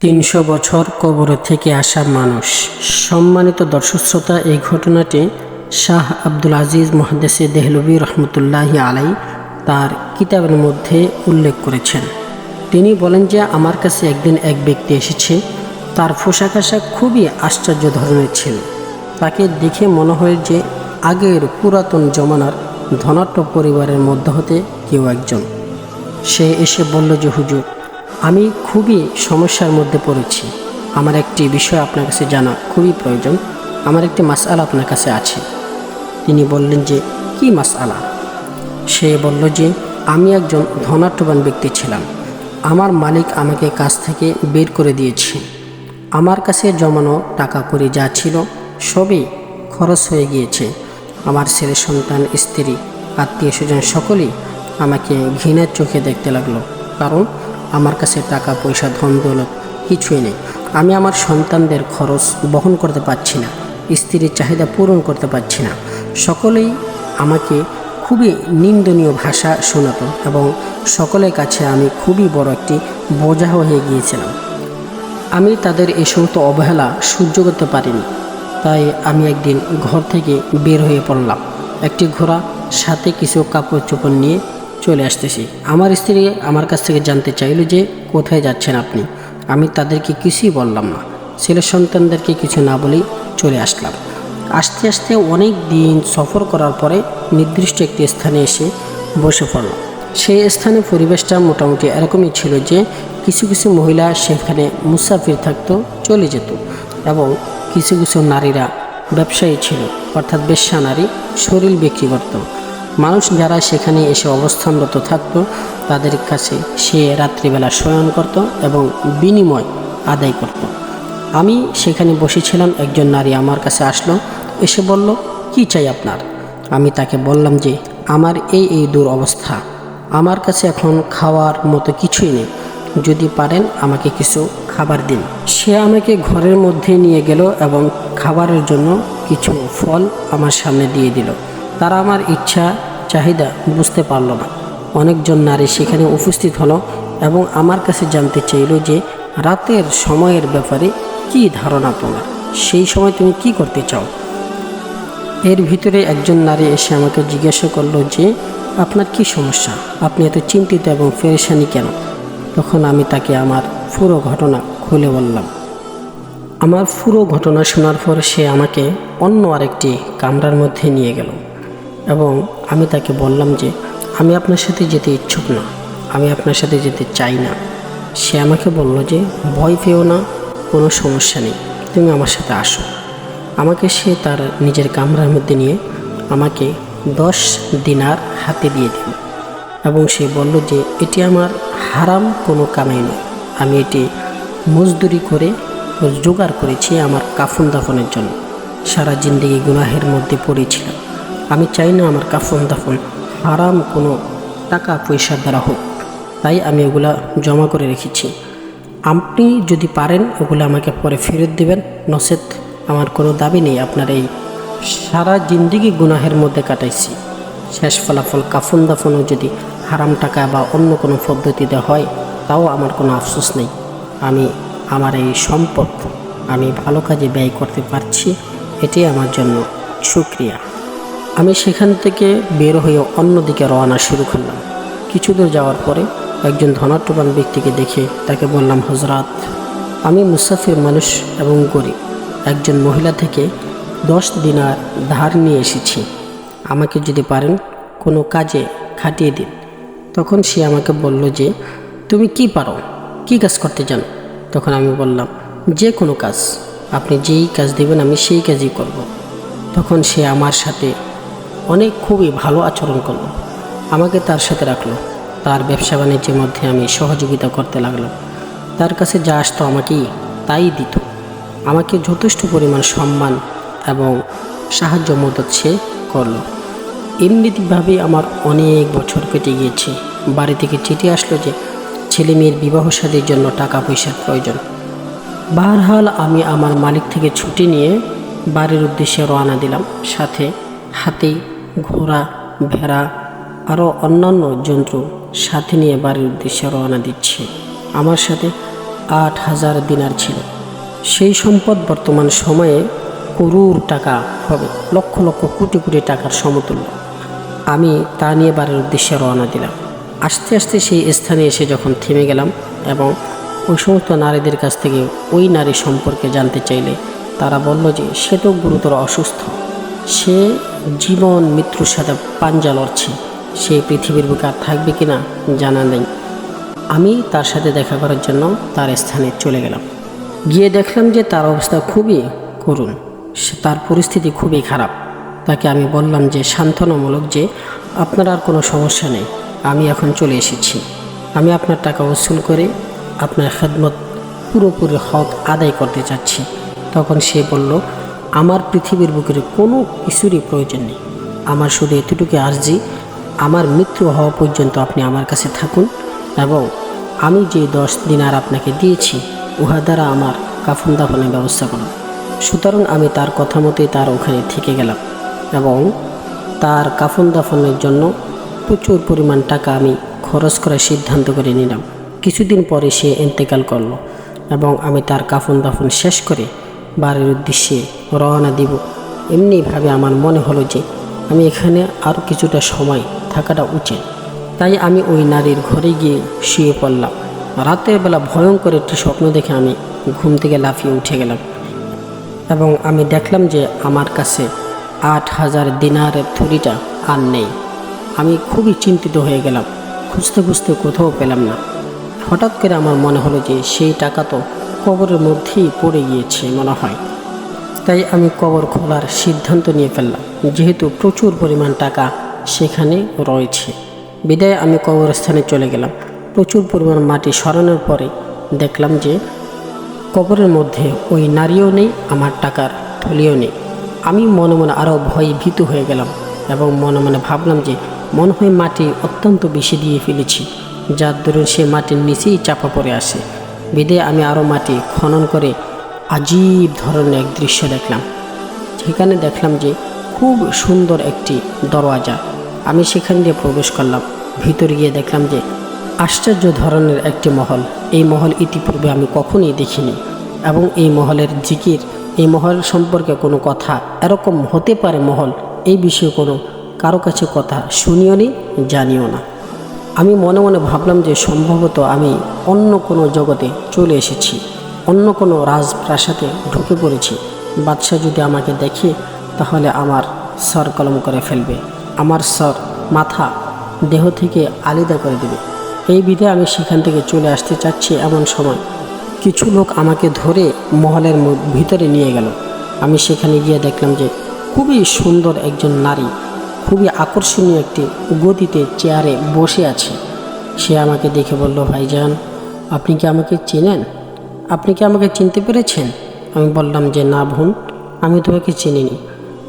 তিনশো বছর কবর থেকে আসা মানুষ। সম্মানিত দর্শক শ্রোতা, এই ঘটনাটি শাহ আব্দুল আজিজ মহাদেসে দেহলবী রহমতুল্লাহি আলাই তার কিতাবের মধ্যে উল্লেখ করেছেন। তিনি বলেন যে, আমার কাছে একদিন এক ব্যক্তি এসেছে, তার পোশাক আশাক খুবই আশ্চর্য ধরনের ছিল। তাকে দেখে মনে হয় যে, আগের পুরাতন জমানার ধনাঢ্য পরিবারের মধ্য হতে কেউ একজন। সে এসে বলল যে, হুজুর আমি খুবই সমস্যার মধ্যে পড়েছি। আমার একটি বিষয় আপনার কাছে জানা খুবই প্রয়োজন। আমার একটি মাসআলা আপনার কাছে আছে। তিনি বললেন যে, কি মাসআলা? সে বলল যে, আমি একজন ধনাঢ্যবান ব্যক্তি ছিলাম। আমার মালিক আমাকে কাজ থেকে বের করে দিয়েছে। আমার কাছে জমানো টাকা করে যা ছিল সবই খরচ হয়ে গিয়েছে। আমার ছেলে, সন্তান, স্ত্রী আত্মীয় স্বজন সকলেই আমাকে ঘৃণার চোখে দেখতে লাগল। কারণ আমার কাছে টাকা, পয়সা, ধন, দৌলত কিছুই নেই। আমি আমার সন্তানদের খরচ বহন করতে পারছি না, স্ত্রীর চাহিদা পূরণ করতে পারছি না। সকলেই আমাকে খুবই নিন্দনীয় ভাষা শোনাতো এবং সকলের কাছে আমি খুবই বড় একটি বোঝা হয়ে গিয়েছিলাম। আমি তাদের এই সমস্ত অবহেলা সহ্য করতে পারিনি, তাই আমি একদিন ঘর থেকে বের হয়ে পড়লাম। একটি ঘোড়া সাথে কিছু কাপড় চোপড় নিয়ে চলে আসতেছি। আমার স্ত্রী আমার কাছ থেকে জানতে চাইল যে কোথায় যাচ্ছেন আপনি। আমি তাদেরকে কিছুই বললাম না। ছেলে সন্তানদেরকে কিছু না বলেই চলে আসলাম। আস্তে আস্তে অনেক দিন সফর করার পরে নির্দিষ্ট একটি স্থানে এসে বসে পড়লাম। সেই স্থানে পরিবেশটা মোটামুটি এরকমই ছিল যে কিছু কিছু মহিলা সেখানে মুসাফির থাকতো, চলে যেত এবং কিছু কিছু নারীরা ব্যবসায়ী ছিল, অর্থাৎ বেশ্যা নারী শরীর বিক্রি করত। মানুষ যারা সেখানে এসে অবস্থানরত থাকতো, তাদের কাছে সে রাত্রিবেলা শয়ন করত এবং বিনিময় আদায় করত। আমি সেখানে বসেছিলাম, একজন নারী আমার কাছে আসলো, এসে বলল, কি চাই আপনার? আমি তাকে বললাম যে, আমার এই এই দূর অবস্থা। আমার কাছে এখন খাওয়ার মতো কিছুই নেই। যদি পারেন আমাকে কিছু খাবার দিন। সে আমাকে ঘরের মধ্যে নিয়ে গেল এবং খাবারের জন্য কিছু ফল আমার সামনে দিয়ে দিল। তারা আমার ইচ্ছা চাহিদা বুঝতে পারল না। অনেকজন নারী সেখানে উপস্থিত হলো এবং আমার কাছে জানতে চাইল যে রাতের সময়ের ব্যাপারে কি ধারণা তোমার? সেই সময় তুমি কি করতে চাও? এর ভিতরে একজন নারী এসে আমাকে জিজ্ঞাসা করল যে, আপনার কি সমস্যা? আপনি এত চিন্তিত এবং ফেরেশানি কেন? তখন আমি তাকে আমার পুরো ঘটনা খুলে বললাম। আমার পুরো ঘটনা শোনার পর সে আমাকে অন্য আরেকটি কামরার মধ্যে নিয়ে গেল। এবং আমি তাকে বললাম যে, আমি আপনার সাথে যেতে ইচ্ছুক না। আমি আপনার সাথে যেতে চাই না। সে আমাকে বলল যে, ভয় পেও না, কোনো সমস্যা নেই। তুমি আমার সাথে আসো। আমাকে সে তার নিজের কামরার মধ্যে নিয়ে আমাকে দশ দিনার হাতে দিয়ে দিল এবং সে বলল যে, এটি আমার হারাম কোনো কামাই নয়। আমি এটি মজদুরি করে জোগাড় করেছি আমার কাফন দাফনের জন্য। সারা জিন্দগি গুনাহের মধ্যে পড়েছিলাম। আমি চাই না আমার কাফন দাফন। হারাম কোনো টাকা পয়সার দ্বারা হোক। তাই আমি এগুলা জমা করে রেখেছি। আপনি যদি পারেন, ওগুলো আমাকে পরে ফেরত দেবেন। নসেত আমার কোনো দাবি নেই। আপনার এই সারা জিন্দিগি গুনাহের মধ্যে কাটাইছি। শেষ ফলাফল কাফন দাফনও যদি হারাম টাকা বা অন্য কোনো পদ্ধতিতে হয়, তাও আমার কোনো আফসোস নেই। আমি, আমার এই সম্পদ আমি ভালো কাজে ব্যয় করতে পারছি এটি আমার জন্য সুক্রিয়া আমি সেখান থেকে বের হয়ে অন্যদিকে রওনা শুরু করলাম। কিছু দূর যাওয়ার পরে একজন ধনাট্যবান ব্যক্তিকে দেখে তাকে বললাম হজরাত আমি মুসাফির মানুষ এবং গরিব। একজন মহিলা থেকে দশ দিনার ধার নিয়ে এসেছি। আমাকে যদি পারেন কোনো কাজে খাটিয়ে দিন। তখন সে আমাকে বলল যে, তুমি কি পারো? কি কাজ করতে চান তখন আমি বললাম, যে কোনো কাজ। আপনি যেই কাজ দেবেন, আমি সেই কাজই করব। তখন সে আমার সাথে অনেক খুবই ভালো আচরণ করল। আমাকে তার সাথে রাখল। তার ব্যবসা বাণিজ্যের মধ্যে আমি সহযোগিতা করতে লাগলাম। তার কাছে যা আসতো আমাকেই তাই দিত। আমাকে যথেষ্ট পরিমাণ সম্মান এবং সাহায্য মদত সে করল। এমনিভাবে আমার অনেক বছর কেটে গিয়েছে। বাড়ি থেকে চিঠি আসলো যে ছেলে মেয়ের বিবাহ সাদীর জন্য টাকা পয়সার প্রয়োজন। বারহাল আমি আমার মালিক থেকে ছুটি নিয়ে বাড়ির উদ্দেশ্যে রওনা দিলাম। সাথে হাতি ঘোড়া, ভেড়া আরও অন্যান্য জন্তু সাথে নিয়ে বাড়ির উদ্দেশ্যে রওনা দিচ্ছি। আমার সাথে আট হাজার দিনার ছিল। সেই সম্পদ বর্তমান সময়ে করুর টাকা হবে, লক্ষ লক্ষ কোটি কোটি টাকার সমতুল্য। আমি তা নিয়ে বাড়ির উদ্দেশ্যে রওনা দিলাম। আস্তে আস্তে সেই স্থানে এসে যখন থেমে গেলাম এবং ওই সমস্ত নারীদের কাছ থেকে ওই নারী সম্পর্কে জানতে চাইলে তারা বলল যে, সে তো গুরুতর অসুস্থ। সে জীবন মৃত্যুর সাথে পাঞ্জা লড়ছে। সে পৃথিবীর বুকে আর থাকবে কিনা জানা নেই। আমি তার সাথে দেখা করার জন্য তার স্থানে চলে গেলাম। গিয়ে দেখলাম যে তার অবস্থা খুবই করুণ। সে তার পরিস্থিতি খুবই খারাপ। তাকে আমি বললাম যে, সান্ত্বনামূলক যে, আপনার আর কোনো সমস্যা নেই। আমি এখন চলে এসেছি। আমি আপনার টাকা উসুল করে আপনার খেদমত পুরোপুরি হক আদায় করতে চাচ্ছি। তখন সে বলল আমার পৃথিবীর বুকের কোনো কিছুরই প্রয়োজন নেই। আমার শুধু এতটুকু আর্জি, আমার মৃত্যু হওয়া পর্যন্ত আপনি আমার কাছে থাকুন এবং আমি যে দশ দিন আর আপনাকে দিয়েছি, উহা দ্বারা আমার কাফন দাফনের ব্যবস্থা করুন। সুতরাং আমি তার কথা মতোই তার ওখানে থেকে গেলাম এবং তার কাফন দাফনের জন্য প্রচুর পরিমাণ টাকা আমি খরচ করার সিদ্ধান্ত করে নিলাম। কিছুদিন পরে সে ইন্তেকাল করল এবং আমি তার কাফন দাফন শেষ করে বাড়ির উদ্দেশ্যে রওনা দিব। এমনিভাবে আমার মনে হলো যে আমি এখানে আরও কিছুটা সময় থাকাটা উচিত। তাই আমি ওই নারীর ঘরে গিয়ে শুয়ে পড়লাম। রাতের বেলা ভয়ঙ্কর একটি স্বপ্ন দেখে আমি ঘুম থেকে লাফিয়ে উঠে গেলাম এবং আমি দেখলাম যে আমার কাছে আট হাজার দিনারের থুরিটা আর নেই। আমি খুবই চিন্তিত হয়ে গেলাম, খুঁজতে খুঁজতে কোথাও পেলাম না। হঠাৎ করে আমার মনে হলো যে সেই টাকা তো কবরের মধ্যেই পড়ে গিয়েছে মনে হয়। তাই আমি কবর খোলার সিদ্ধান্ত নিয়ে ফেললাম। যেহেতু প্রচুর পরিমাণ টাকা সেখানে রয়েছে। বিদায় আমি কবরস্থানে চলে গেলাম। প্রচুর পরিমাণ মাটি সরানোর পরে দেখলাম যে কবরের মধ্যে ওই নারীও নেই, আমার টাকার থলিও নেই। আমি মনে মনে আরও ভয়ে ভীত হয়ে গেলাম এবং মনে মনে ভাবলাম যে মনে হয় মাটি অত্যন্ত বেশি দিয়ে ফেলেছি, যার দরুন সে মাটির নিচেই চাপা পড়ে আসে বিদে আমি আরও মাটি খনন করে আজীব ধরনের এক দৃশ্য দেখলাম। সেখানে দেখলাম যে খুব সুন্দর একটি দরওয়াজা। আমি সেখান দিয়ে প্রবেশ করলাম। ভিতরে গিয়ে দেখলাম যে আশ্চর্য ধরনের একটি মহল। এই মহল ইতিপূর্বে আমি কখনই দেখিনি এবং এই মহলের জিকির, এই মহল সম্পর্কে কোনো কথা এরকম হতে পারে মহল, এই বিষয়ে কোনো কারও কাছে কথা শুনিও নি, জানিও না। আমি মনে মনে ভাবলাম যে সম্ভবত আমি অন্য কোনো জগতে চলে এসেছি। অন্য কোনো রাজপ্রাসাদে ঢুকে পড়েছি। বাদশাহ যদি আমাকে দেখে, তাহলে আমার স্বর কলম করে ফেলবে। আমার স্বর মাথা, দেহ থেকে আলাদা করে দেবে। এই বিধে আমি সেখান থেকে চলে আসতে চাচ্ছি এমন সময়। কিছু লোক আমাকে ধরে মহলের ভিতরে নিয়ে গেল। আমি সেখানে গিয়ে দেখলাম যে, খুবই সুন্দর একজন নারী, খুবই আকর্ষণীয় একটি গতিতে চেয়ারে বসে আছে। সে আমাকে দেখে বলল, ভাইজান, আপনি কি আমাকে চেনেন? আপনি কি আমাকে চিনতে পেরেছেন? আমি বললাম যে না বোন, আমি তোমাকে চিনিনি।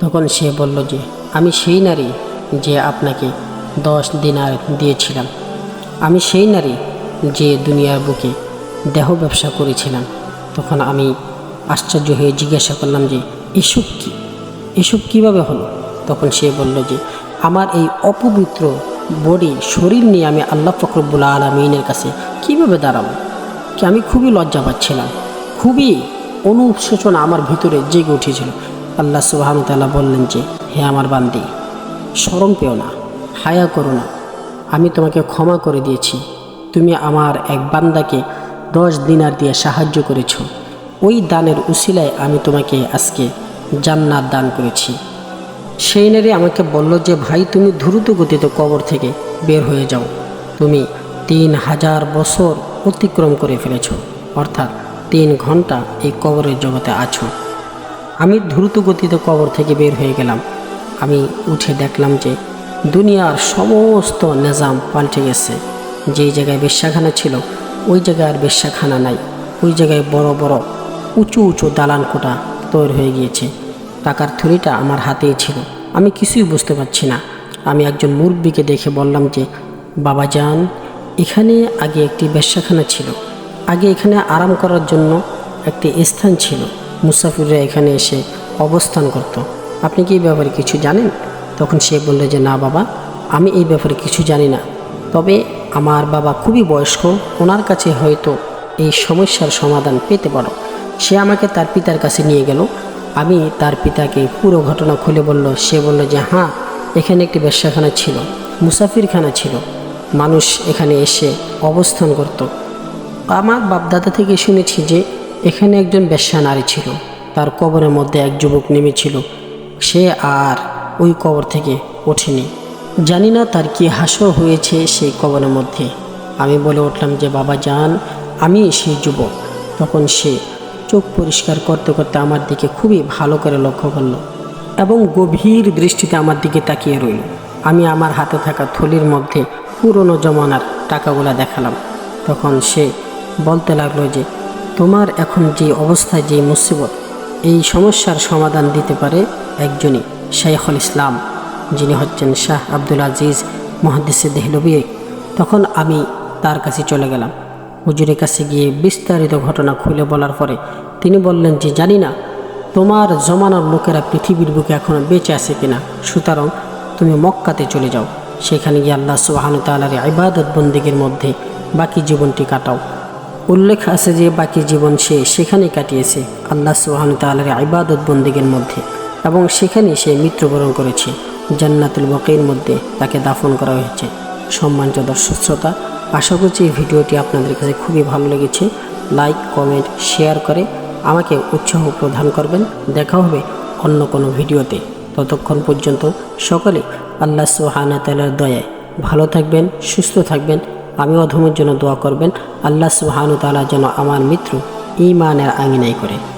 তখন সে বলল যে, আমি সেই নারী যে আপনাকে দশ দিনার দিয়েছিলাম। আমি সেই নারী যে দুনিয়ার বুকে দেহ ব্যবসা করেছিলাম। তখন আমি আশ্চর্য হয়ে জিজ্ঞাসা করলাম যে, এসব কী? এসব কীভাবে হলো? তখন সে বলল যে, আমার এই অপবিত্র বডি শরীর নিয়ে আমি আল্লাহ ফকরবুল্লা আলমিনের কাছে কীভাবে দাঁড়াবো? কি আমি খুবই লজ্জা পাচ্ছিলাম। খুবই অনুশোচনা আমার ভিতরে জেগে উঠেছিল। আল্লাহ সুবাহতাল্লাহ বললেন যে, হে আমার বান্দি স্মরণ পেও না, হায়া করো না। আমি তোমাকে ক্ষমা করে দিয়েছি। তুমি আমার এক বান্দাকে দশ দিনার দিয়ে সাহায্য করেছ। ওই দানের উসিলায় আমি তোমাকে আজকে জান্নাত দান করেছি। সেই নারী আমাকে বলল যে, ভাই, তুমি দ্রুত গতিতে কবর থেকে বের হয়ে যাও। তুমি তিন হাজার বছর অতিক্রম করে ফেলেছ, অর্থাৎ তিন ঘণ্টা এই কবরের জগতে আছো। আমি দ্রুত গতিতে কবর থেকে বের হয়ে গেলাম। আমি উঠে দেখলাম যে দুনিয়ার সমস্ত নিজাম পাল্টে গেছে। যেই জায়গায় বেশ্যাখানা ছিল, ওই জায়গায় আর বেশ্যাখানা নাই। ওই জায়গায় বড় বড় উঁচু উঁচু দালান কোটা তৈরি হয়ে গিয়েছে। টাকার থুরিটা আমার হাতেই ছিল। আমি কিছুই বুঝতে পারছি না। আমি একজন মুরব্বীকে দেখে বললাম যে, বাবা যান এখানে আগে একটি বেশ্যাখানা ছিল। আগে এখানে আরাম করার জন্য একটি স্থান ছিল। মুসাফিররা এখানে এসে অবস্থান করত। আপনি কি এই ব্যাপারে কিছু জানেন? তখন সে বলল যে, না বাবা, আমি এই ব্যাপারে কিছু জানি না। তবে আমার বাবা খুবই বয়স্ক, ওনার কাছে হয়তো এই সমস্যার সমাধান পেতে পারো। সে আমাকে তার পিতার কাছে নিয়ে গেল। আমি তার পিতাকে পুরো ঘটনা খুলে বলল। সে বলল যে হ্যাঁ এখানে একটি বেশ্যাখানা ছিল, মুসাফিরখানা ছিল। মানুষ এখানে এসে অবস্থান করত। আমার বাপদাদা থেকে শুনেছি যে, এখানে একজন বেশ্যা নারী ছিল। তার কবরের মধ্যে এক যুবক নেমেছিল। সে আর ওই কবর থেকে ওঠেনি। জানি না তার কি হাসর হয়েছে সেই কবরের মধ্যে। আমি বলে উঠলাম যে, বাবা যান আমি সেই যুবক। তখন সে চোখ পরিষ্কার করতে করতে আমার দিকে খুবই ভালো করে লক্ষ্য করল এবং গভীর দৃষ্টিতে আমার দিকে তাকিয়ে রইল। আমি আমার হাতে থাকা থলির মধ্যে পুরনো জমানার টাকাগুলা দেখালাম। তখন সে বলতে লাগল যে, তোমার এখন যে অবস্থায় যে মুসিবত, এই সমস্যার সমাধান দিতে পারে একজনই শাইখুল ইসলাম, যিনি হচ্ছেন শাহ আব্দুল আজিজ মহাদিসে দেহলবি তখন আমি তার কাছে চলে গেলাম। হুজুরের কাছে গিয়ে বিস্তারিত ঘটনা খুলে বলার পরে তিনি বললেন যে, জানি না, তোমার জমানার লোকেরা পৃথিবীর বুকে এখনও বেঁচে আছে কিনা। সুতরাং তুমি মক্কাতে চলে যাও। সেখানে গিয়ে আল্লাহ সুবাহানু তালার ইবাদত বন্দিগির মধ্যে বাকি জীবনটি কাটাও। উল্লেখ আছে যে বাকি জীবন সে সেখানে কাটিয়েছে আল্লাহ সুবাহানু তালার ইবাদত বন্দিগির মধ্যে এবং সেখানে সে মৃত্যুবরণ করেছে। জান্নাতুল বকের মধ্যে তাকে দাফন করা হয়েছে। সম্মানিত দর্শক শ্রোতা, আশা করছি এই ভিডিওটি আপনাদের কাছে খুবই ভালো লেগেছে। লাইক, কমেন্ট, শেয়ার করে আমাকে উৎসাহ প্রদান করবেন। দেখা হবে অন্য কোনো ভিডিওতে। ততক্ষণ পর্যন্ত সকলে আল্লাহ সুহানা তালার দয়ায়। ভালো থাকবেন, সুস্থ থাকবেন। আমি অধমের জন্য দোয়া করবেন। আল্লাহ সুহানু তালা যেন আমার মিত্র ইমানের আঙিনাই করে।